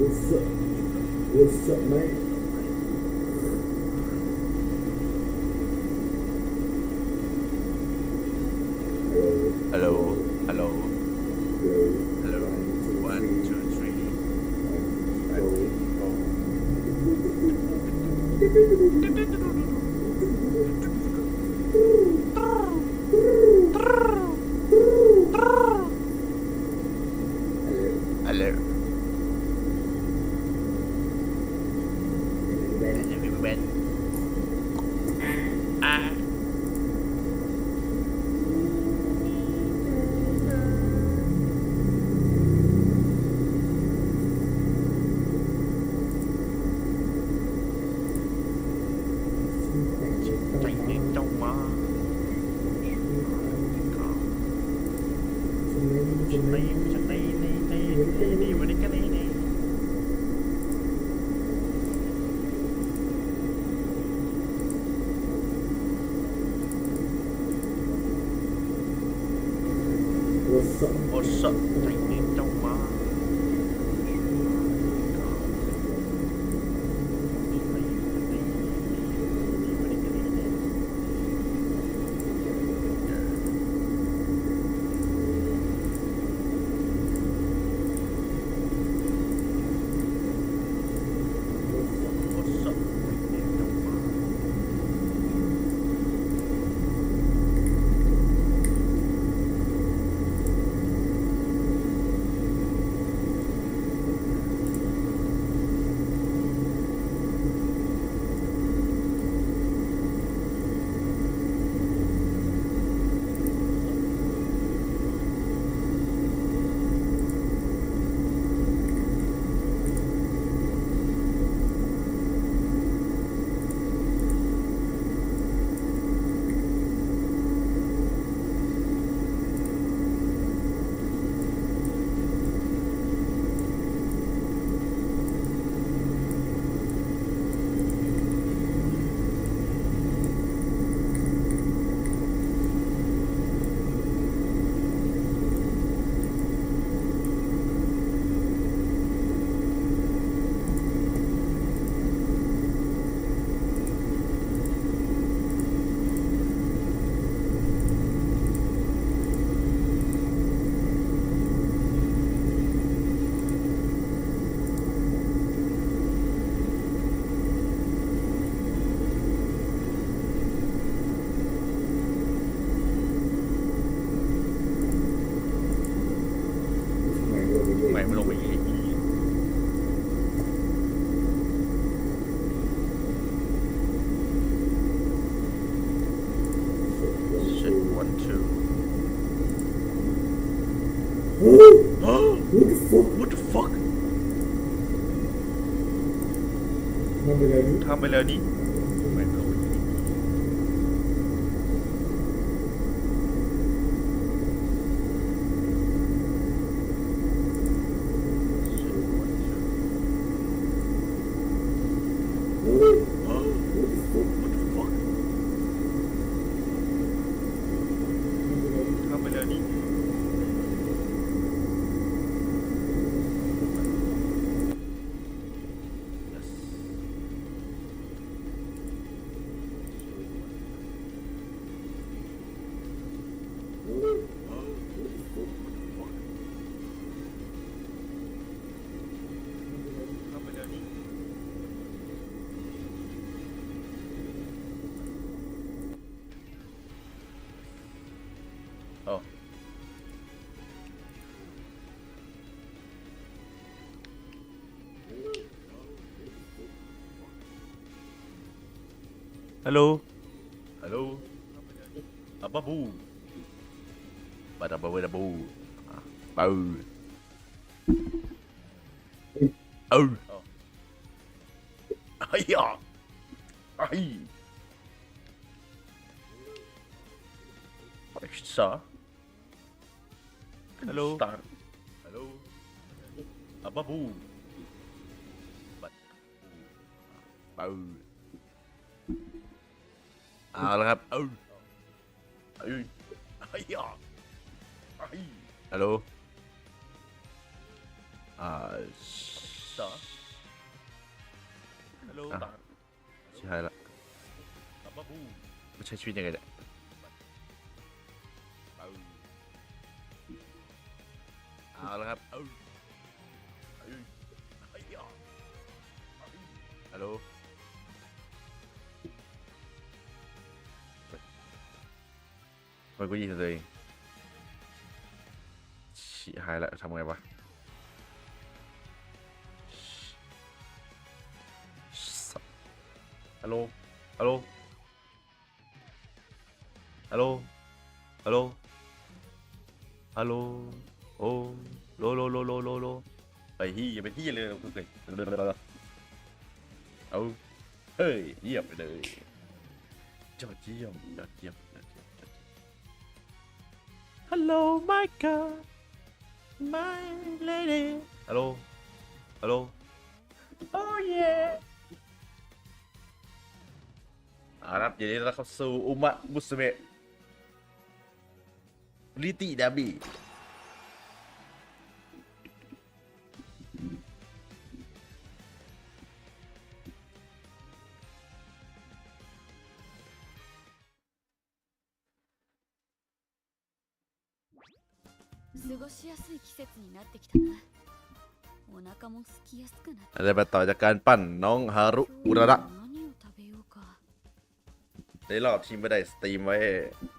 What's up? What's up, man? มาฉันตีฉันตีนี่นี่นี่นีวันนี้ก็นี่นี่โอ้สัส ทำไปแล้วนี่ Hello. Hello. Ababu. Ababoo. Badaboo. Bow. Oh. Hello? Ah, sh- Hello, อะ Star. ใช่ละ Baba มัใช้ชีวิตยังไงเนี่ยเอาละครับฮัลโหลมันกูยิงตัวเอง ชิหายและทำไงวะฮัลโหลฮัลโหลฮัลโหลฮัลโหลฮัลโหลโอ้โลโลโลโลโลโลไอ้ที่อย่าไปที่เลยกูเคยเอาเฮ้ยเยี่ยมไปเลยยอดเยี่ยมยอดเยี่ยมยอดเยี่ยม Hello my girl my lady Hello Hello Oh yeah เอาละครับยินดีต้อนรับเข้าสู่อุมะมุสเมะลิติดาบี 過ごしやすい季節になってきたなお腹も空きやすくなって อะไรมาต่อจากการปั้นน้องฮารุ อุ 今 ระ 日 ระ は何を食べようか ในรอบที่ไม่ได้สตรีมไว้ ตัว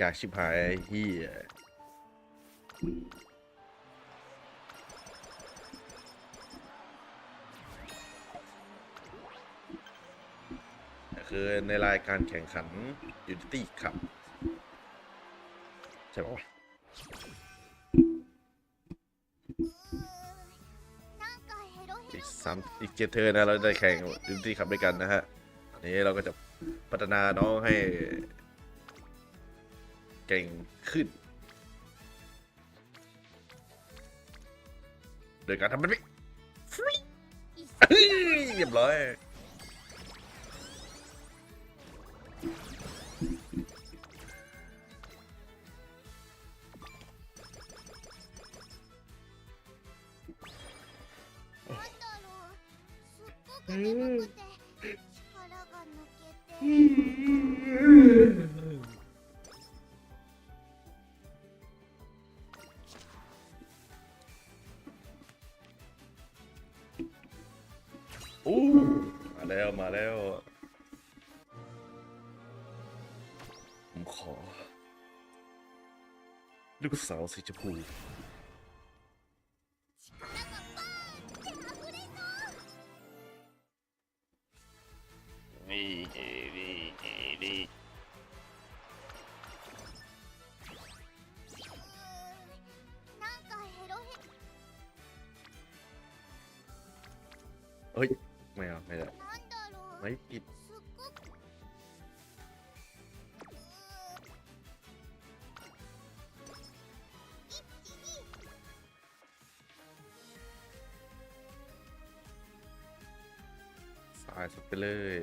จากชิบหายี่คือในรายการแข่งขันยูนิตี้ครับ ใช่ปะอีกสามอีกเจ็ดเธอนะ เราได้แข่งยูนิตี้ครับด้วยกันนะฮะ อันนี้เราก็จะพัฒนาน้องให้ เก่งขึ้น โดยการทำมันไม่ฟรีเฮ้ยเรียบร้อยなん ผมขอ ลูกสาวสีชมพูนี่นี่นี่นี่เฮ้ย ไม่เอาไม่ได้ไม่ปิด ไอซ์ไปเลย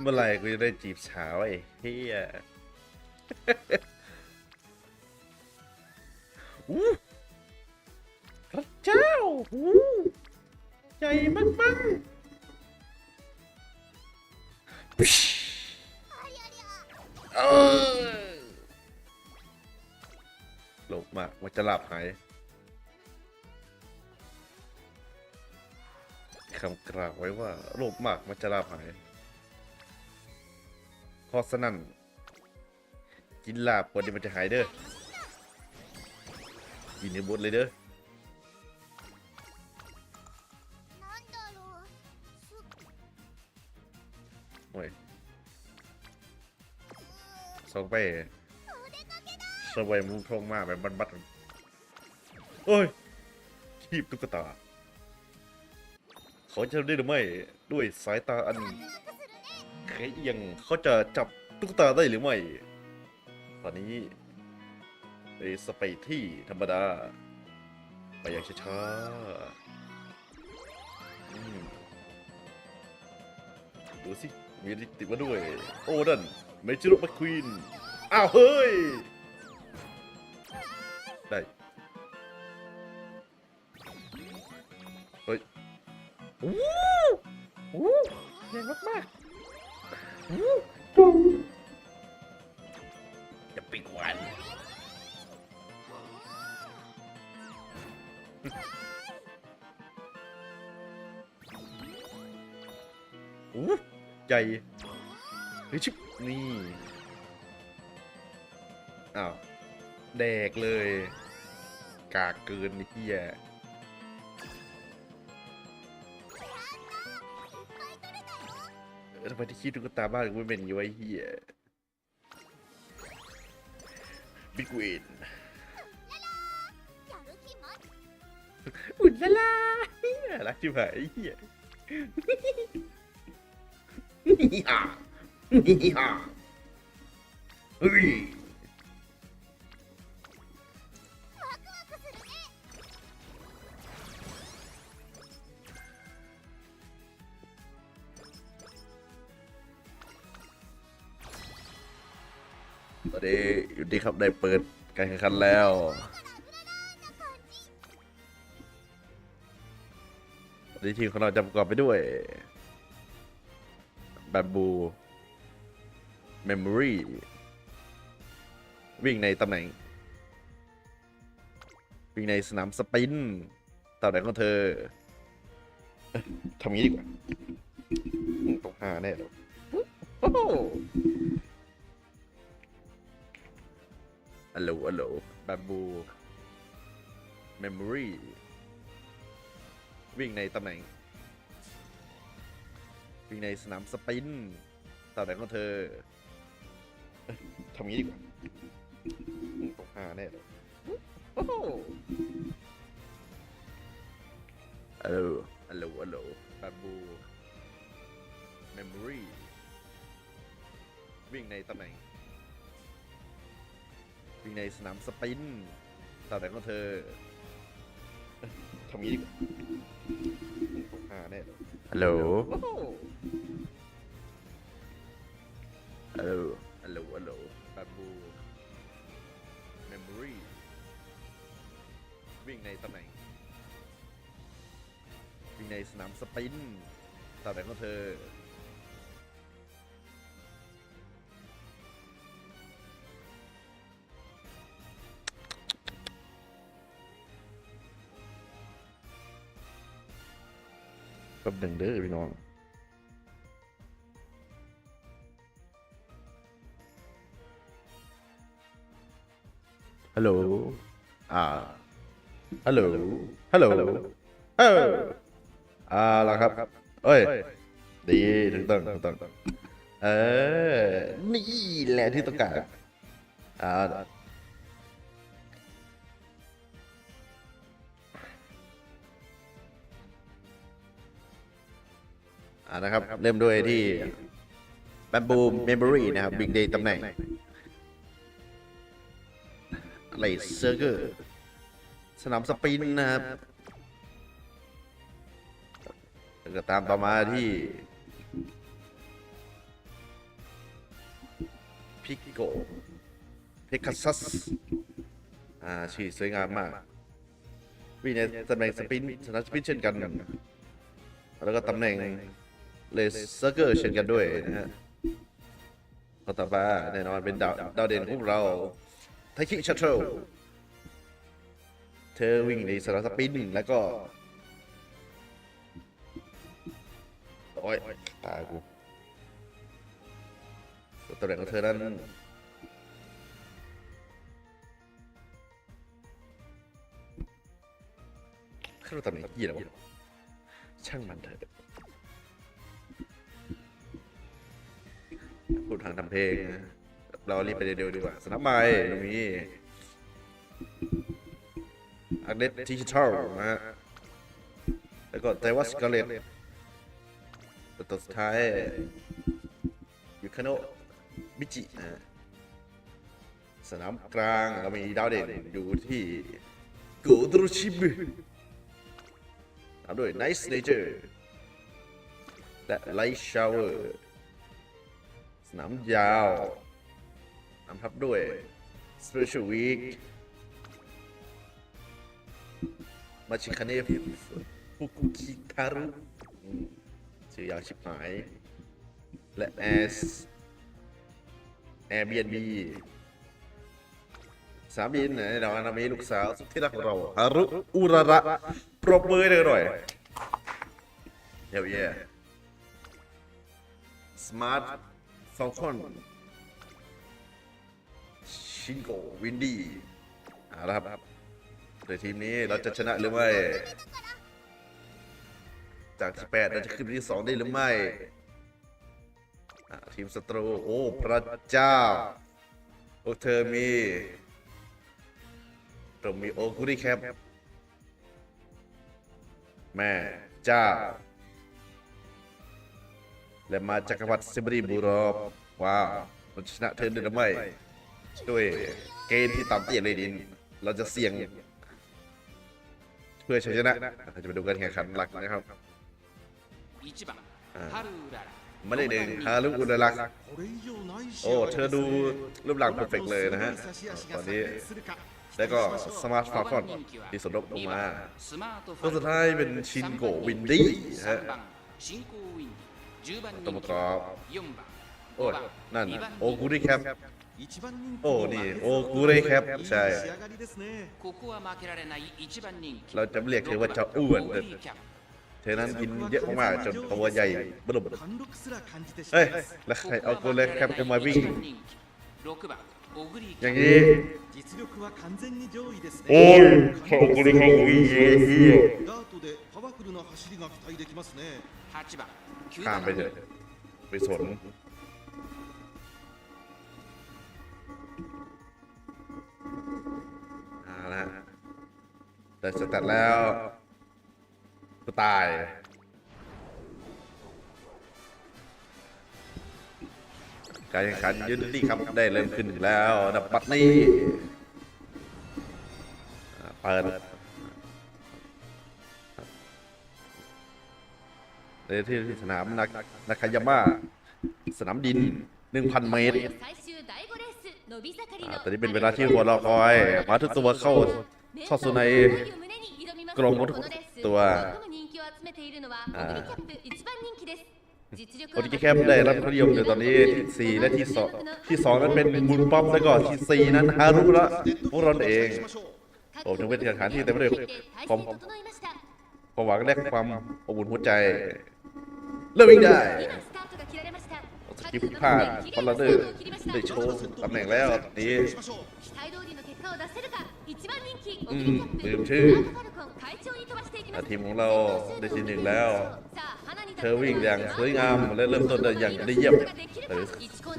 เมื่อไหร่กูจะได้จีบสาวไอ้เฮีย จะหลับหายคำกล่าวไว้ว่าโรคมากมันจะหลับหายเพอสนั่นกินลาบกว่านที่มันจะหายเด้อ กินในบดเลยเด้อ โอ้ยส่งไปส่งไปมุงทงมากแบบบัดบัด เอ้ยคีบตุ๊กตา เขาจะได้หรือไม่ด้วยสายตาอันแข็งเอียงเขาจะจับตุ๊กตาได้หรือไม่ ตอนนี้ในสเปซที่ธรรมดา ไปอย่างช้าๆดูสิ มีติดมาด้วย โอ้ดันเมจิโร่แมคควีน อ้าว เฮ้ย ได้ เฮ้ยวู้วู้แรงมากๆวู้จะปิดหวานอู้ใหญ่เฮ้ยชิบนี่อ้าวแดกเลย กากเกินไอ้เฮีย ทำไมที่คิดตุ๊กตาบ้านกูเป็นยี่ไว้เฮียบิ๊กเวนอุ่นละลารักที่ไหนเฮียนี่ฮ่นี่ฮ่เฮ้ย ตอนนี้อยู่ที่ครับได้เปิดการแข่งขันแล้ว ตอนนี้ทีมของเราจะประกอบไปด้วยแบบบูเมมโมรีวิ่งในตำแหน่ง วิ่งในสนามสปินตำแหน่งของเธอเอ้ยทำงี้ดีกว่าตกหาแน่เลย อ้โหฮัลโหลฮัลโหลบัมบูเมมโมรี่วิ่งในตำแหน่ง วิ่งในสนามสปินตำแหน่งของเธอทำงี้ดีกว่าตกหาแน่เลยโอ้โหฮัลโหลฮัลโหลฮัลโหลบัมบูเมมโมรี่วิ่งในตำแหน่ง วิ่งในสนามสปรินต์ตำแหน่งของเธอเอ้ยทำงี้ดีกว่าอืมตกหาแน่เลยฮัลโหลฮัลโหล ฮัลโหล ฮัลโหลบัมบูเมมโมรี่วิ่งในตำแหน่ง วิ่งในสนามสปรินต์ตำแหน่งของเธอ แป๊บหนึ่งเด้อพี่น้องฮัลโหล อ่า ฮัลโหล ฮัลโหล เอออ่าแล้วครับ เอ้ย ดีถูกต้องถูกต้อง เออ นี่แหละที่ต้องการอ่า อ่านะครับ เริ่มด้วยที่ Bamboo Memory นะครับ Big Day ตำแหน่งอะไรเซอร์เกอร์ สนามสปรินต์นะครับแล้วก็ตามต่อมาที่พิกโกเพคัซัส อ่าชื่อสวยงามมากวิ่งในตำแหน่งสปรินต์สนามสปรินต์เช่นกัน แล้วก็ตำแหน่ง เลเซอร์เกอร์เช่นกันด้วยนะฮะก็ต่อมาแน่นอนเป็นดาวดาวเด่นของเราไทคิชัตเทิลเธอวิ่งในสามสปินแล้วก็โอ้ยตายกูตำแหน่งของเธอนั้นขึ้นตำแหน่งยี่แล้ววะช่างมันเถอะ พูดทางทำเพลงนะเรารีบไปเร็วๆดีกว่าสนามไม้ตรงนี้อักเดตดิจิทัลนะฮะแล้วก็แต่ว่าสกาเลตตัวสุดท้ายยูคาโนะมิจินะฮะสนามกลางเรามีดาวเด่นอยู่ที่โกโดโรชิบุตามด้วยไนส์เนเจอร์และไลท์ชาวเวอร์ส นามยาวนำทับด้วย Special Week มาชิคาเนฟฟุกุคิทารุชื่อยาวชิบหาย และแอส Airbnb สามีไหนเราอนามีลูกสาวสุดที่รักของเราฮารุอุระระปรบมือเลยหน่อยเฮ้ยเย่สมาร์ท ฟอลคอนชิงโกวินดี้เอาละครับโดยทีมนี้เราจะชนะหรือไม่ จากที่แปดเราจะขึ้นไปที่สองได้หรือไม่ทีมศัตรู โอ้ พระเจ้าพวกเธอมีเรามีโอคุริแคปแม่เจ้า และมาจักรวรรดิซิบรีบูรอบว้าวเราชนะเธอได้หรือไม่ด้วยเกมที่ตามเตี้ยเลยดิน เราจะเสี่ยง เพื่อชัยชนะเราจะไปดูกันแข่งขันหลักนะครับไม่ได้หนึ่งฮารุอุดลักโอ้เธอดูรูปหลังเพอร์เฟกเลยนะฮะตอนนี้แล้วก็สมาร์ทฟาฟอนที่สมรบลงมาตัวสุดท้ายเป็นชินโกวินดี้ฮะ 3番進行ウィンディ10番 ตัวประ 人 กอบ 気4番 โอ้ย 5番 นั่น 2番 โอกุริแคป โอ้ โอ้ นี่ นี่ โอ้ โอ กู กุ เร ริ แค แค ป ป ใช่ ใช่ ここは負けられない1番人気 เราจะไม่เรียกเธอว่าเจ้าอ้วน オ แต่ ーリーキャップ เธอนั้นกินเยอะมากๆจนตัวใหญ่บลม เฮ้ เฮ้ ย ย แล้วใคร こ เอา こ กุ は ริ 負け แค ら ป れない จะมาวิ่ง อย่างนี้โอ้ยโอบคุณครับผมอีเจอีข้ามไปเถอะไปสนนะแต่สแตทแล้วก็ตาย การแข่งขันยืนนี่ครับได้เริ่มขึ้นแล้วนะปัดนี้เปิดในที่สนามนักนักยามาสนามดิน 1,000 เมตรตอนนี้เป็นเวลาที่หัวรอคอย มาทุกตัวเข้าเข้าสู่ในกรงมดตัวอ่า โอติแคปได้รับความนิยมอยู่ตอนนี้ที่สี่และที่สองที่สองนั้นเป็นมูลป๊อปแล้วก็ที่สี่นั้นฮารุระพวกเราเองโอ้ถือเป็นการแข่งขันที่เต็มไปด้วยความความหวังและความอบอุ่นหัวใจ เริ่มวิ่งได้สกิปผิดพลาดฟอลเลอร์ได้โชว์ตำแหน่งแล้วต อืมลืมชื่อทีมของเราได้ที่หนึ่งแล้ว เธอวิ่งอย่างสวยงามและเริ่มต้นได้อย่างได้เยี่ยมหรือ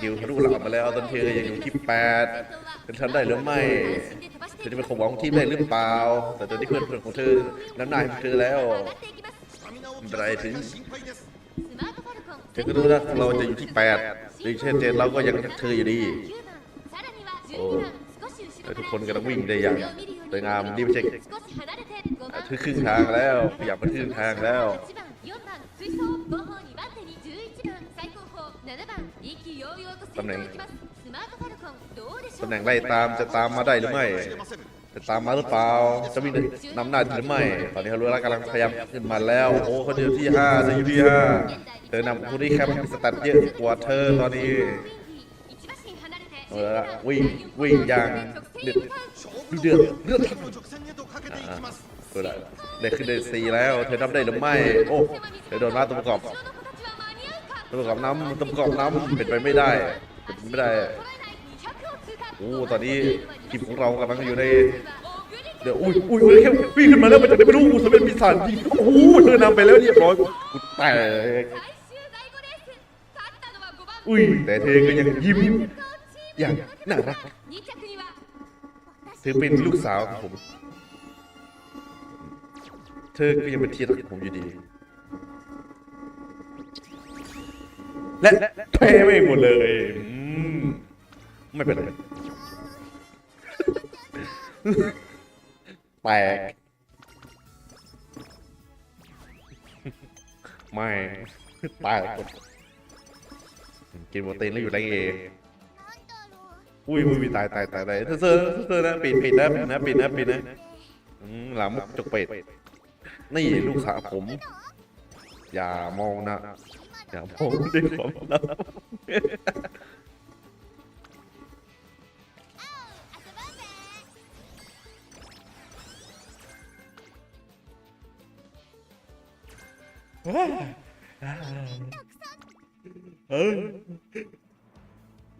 ยิวทะลุหลังมาแล้วตอนเธออยู่ที่แปดเป็นทันได้หรือไม่เธอจะเป็นของหวังของทีมได้หรือเปล่า แต่ตอนนี้เพื่อนเพื่อนของเธอน้ำหน้าของเธอแล้วไรถึงเธอก็รู้นะเราจะอยู่ที่แปดหรือช่นเจนเราก็ยังเธออยู่ดีโอ้ ทุกคนกำลังวิ่งได้อย่างสวยงามนี่ไม่ใช่อะถึงครึ่งทางแล้วขยับมาครึ่งทางแล้วตำแหน่งตำแหน่งไล่ตามจะตามมาได้หรือไม่จะตามมาหรือเปล่าจะวิ่งนำหน้าหรือไม่ ตอนนี้เขารู้แล้วกำลังพยายามขึ้นมาแล้ว โอ้เขาอยู่ที่ห้าจะอยู่ที่ห้าเธอนำผู้ที่แคปสตัดเยอะกว่าเธอตอนนี้ เออวิ่งวิ่งย่างเดือดเดือดเดือดทันตัได้ได้ขึ้นได้ซีแล้ว เธอทำได้หรือไม่ โอ้เธอโดนมาตัวประกอบตัวประกอบน้ำตัวประกอบน้ำเป็นไปไม่ได้เป็นไม่ได้โอ้ตอนนี้ทีมของเรากำลังอยู่ในเดี๋ยวอุ้ยอุ้ยอุ้ยแค่วิ่งขึ้นมาแล้วมันจะได้ไม่รู้กูสำเป็นมีสันยิงโอ้โหเธอนำไปแล้วเรียบร้อยกูแต่อุ้ยแต่เธอก็ยังยิ้ม อย่างน่ารักถือเป็นลูกสาวของผม เธอก็ยังเป็นที่รักของผมอยู่ดี และเทไปหมดเลยไม่เป็นไรแปลกไม่ตายกินโปรตีนแล้วอยู่ไรเอ อุ้ยอุ้ยตายตายตายตายเซอร์เซอร์เซอนะปิดปิดนะปิดนะปิดนะปิดนะหลังจกเป็ดนี่ลูกสาวผม อย่ามองนะ อย่ามองด้วยความลับเออ โ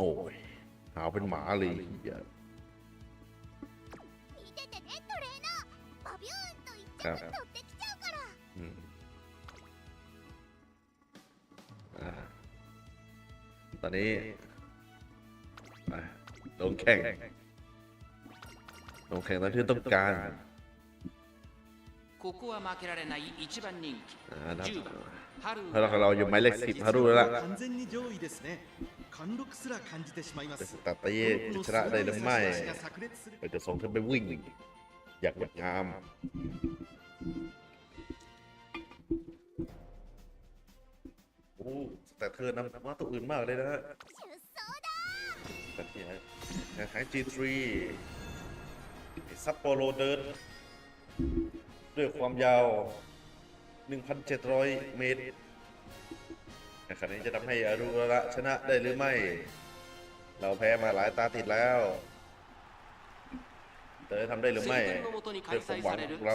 อ้ยหาวเป็นหมาเลยครัตอนนี้ลงแข่งลงแข่งตามที่ต้องการここは負けられない一番人気10番 เราเราอยู่หมายเลขสิบฮารุแล้วล่ะแต่ตัดตะยชนะได้หรือไม่เราจะส่งเธอไปวิ่ง อยากแบบงามโอ้แต่เธอนำว่าตัวอื่นมากเลยนะฮะแต่ที่ไหนจีทรีซัปโปโรเดินด้วยความยาว 1,700 เมตรขณะนี้จะทำให้อารุระชนะได้หรือไม่ เราแพ้มาหลายตาติดแล้วเตอทำได้หรือไม่เรื่องความหวังเรา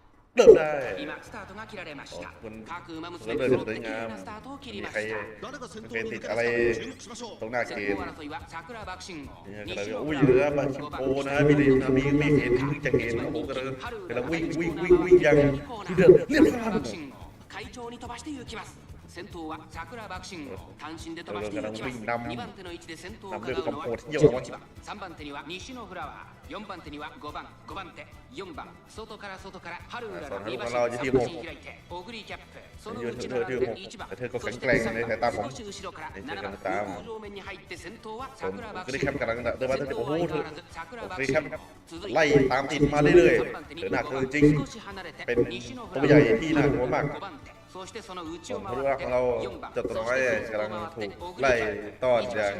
เริ่มได้ 今スタートが切られましたขอบคุณ 各馬娘 แล้วเดิน 揃っ สวย て綺 งาม 麗なスタートを切り มี ま ใคร した誰が先頭 เป็น に抜 ติ け ด 出す อะไร か注目しましょう ตรงหน้าเก 先 ม 行争いは桜爆信号 เนี่ยกำลัง 西の อุ้ย 浦 เรือมาชิโปนะมีเลยนะมีไม่เห็นเพิ่งจะเห็นโอ้โหกำลังกำลังวิ่งวิ่งวิ่งวิ่งอย่างที่เดือดเรียบร้อย 爆信号快調に飛ばして行きます 先頭は桜爆信号単身で飛ばしていきます2番手の位置で先頭を飾るのは1番3番手には西のフラワー4番手には5番5番手4番外から外から春浦の2番手3番手開いてオグリーキャップそのうちのランで1番そして3番少し後ろから7番向こう正面に入って先頭は桜爆信号先頭は相変わらず桜爆信号続いて3番手に5番手に5番手少し離れて西のフラワー5番手 ผมรู้ว่าของเราจะตัวน้อยกำลังถูกไล่ต้อนอย่าง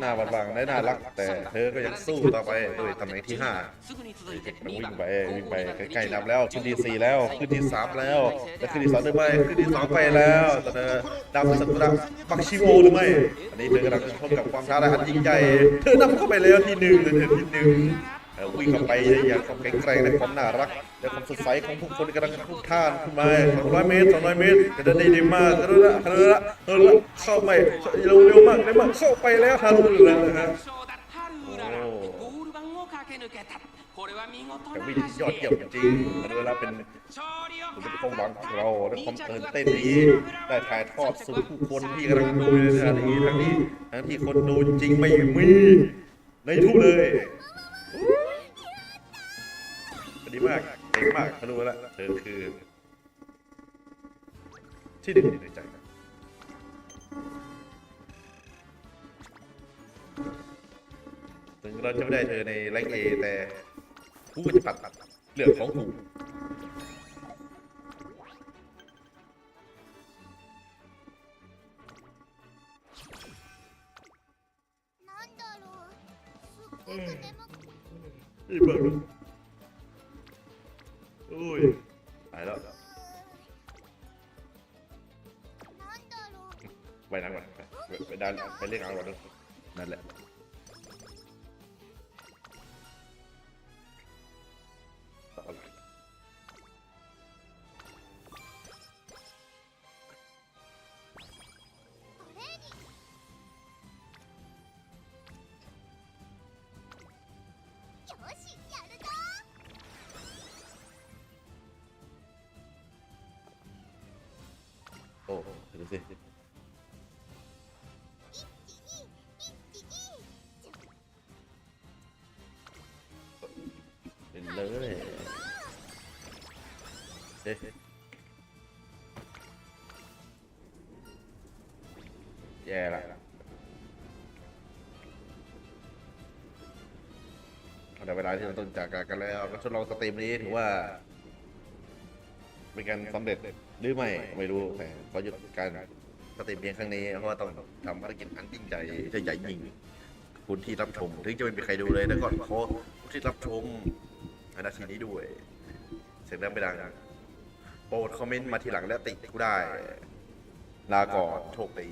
หน้าบันลังได้น่ารัก แต่เธอก็ยังสู้ต่อไปโดยตำแหน่งที่ห้าเด็กวิ่งไปวิ่งไปใกล้ๆนับแล้วขึ้นที่สี่แล้วขึ้นที่สามแล้วจะขึ้นที่สองหรือไม่ขึ้นที่สองไปแล้วแต่เธอดำสักุระบักชิโอหรือไม่อันนี้เธอกำลังพบกับความท้าทายอันยิ่งใหญ่เธอนำเข้าไปแล้วที่หนึ่งเธอที่หนึ่ง วิ่งเข้าไปอย่างความแข็งแรงและความน่ารักและความสดใสของผู้คนกำลังทุกท่านขึ้นมร้อยเมตรสองร้อยเมตรกระโดดได้ดีมากกระโดดละกระโดดละกระโดดละเข้าไปเร็วเร็วมากเร็วมากเข้าไปแล้วทะลุแล้วนะฮะแต่วิ่งยอดเยี่ยมจริงกระโดดละเป็นคุณเป็นกองหลังของเราและความตื่นเต้นนี้ได้ถ่ายทอดสู่ผู้คนที่กำลังดูในสถานีทั้งนี้ทั้งที่คนดูจริงไม่มีในทุกเลย ดีมากเก่งมากรู้แล้วเธอคือ ที่หนึ่งในใจถึงเราจะไม่ได้เธอในแรงเอแต่ผู้ปจะบัติเลืองของกูอีเบิร์ อุ้ยตาแล้วไปนั่งก่อนไปไปด้านไปเล่นอ่างก่อนนั่นแหละ โอ้โหดูสิเป็นเลยเฮ้ยแย่ละเดี๋ยวเวลาที่เราต้นจากกันแล้วก็ทดลองสตรีมนี้ถือว่า เป็นการสำเร็จ หรือไม่ไม่รู้แต่ขอหยุดการสตรีมเพียงครั้งนี้เพราะว่าต้องทำภารกิจอันยิ่งใหญ่ที่ใหญ่ยิ่งคุณที่รับชมถึงจะไม่มีใครดูเลยแต่ก็ขอผู้ที่รับชมนาทีนี้ด้วย เสียงดังไปดังโปรดคอมเมนต์มาทีหลังและติกูได้ ลาก่อนโชคดี